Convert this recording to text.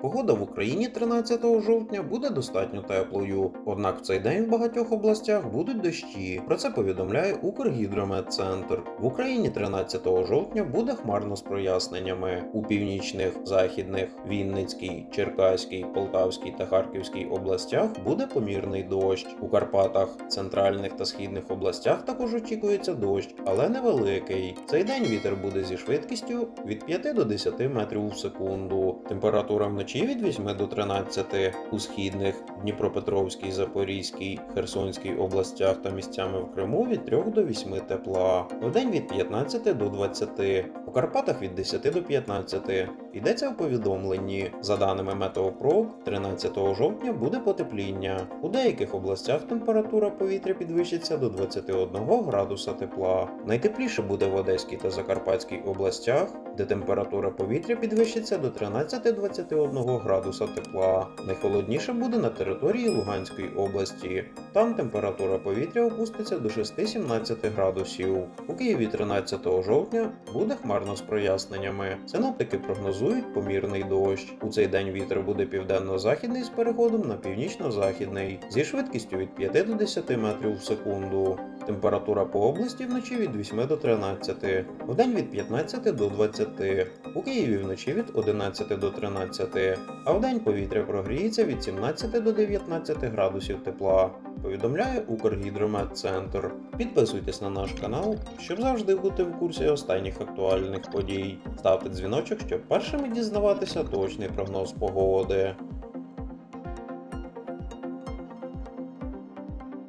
Погода в Україні 13 жовтня буде достатньо теплою, однак в цей день в багатьох областях будуть дощі. Про це повідомляє Укргідрометцентр. В Україні 13 жовтня буде хмарно з проясненнями. У північних, західних, Вінницькій, Черкаській, Полтавській та Харківській областях буде помірний дощ. У Карпатах, центральних та східних областях також очікується дощ, але невеликий. Цей день вітер буде зі швидкістю від 5 до 10 метрів в секунду. Температура вночі від 8 до 13 у східних, Дніпропетровській, Запорізькій, Херсонській областях та місцями в Криму від 3 до 8 тепла. Вдень від 15 до 20, у Карпатах від 10 до 15. Йдеться у повідомленні. За даними Метеопрог, 13 жовтня буде потепління. У деяких областях температура повітря підвищиться до 21 градуса тепла. Найтепліше буде в Одеській та Закарпатській областях, де температура повітря підвищиться до 13-21 градуса тепла. Найхолодніше буде на території Луганської області. Там температура повітря опуститься до 6-17 градусів. У Києві 13 жовтня буде хмарно з проясненнями. Синоптики прогнозують помірний дощ. У цей день вітер буде південно-західний з переходом на північно-західний зі швидкістю від 5 до 10 метрів в секунду. Температура по області вночі від 8 до 13, вдень від 15 до 20, у Києві вночі від 11 до 13, а вдень повітря прогріється від 17 до 19 градусів тепла. Повідомляє Укргідрометцентр. Підписуйтесь на наш канал, щоб завжди бути в курсі останніх актуальних подій. Ставте дзвіночок, щоб першими дізнаватися точний прогноз погоди.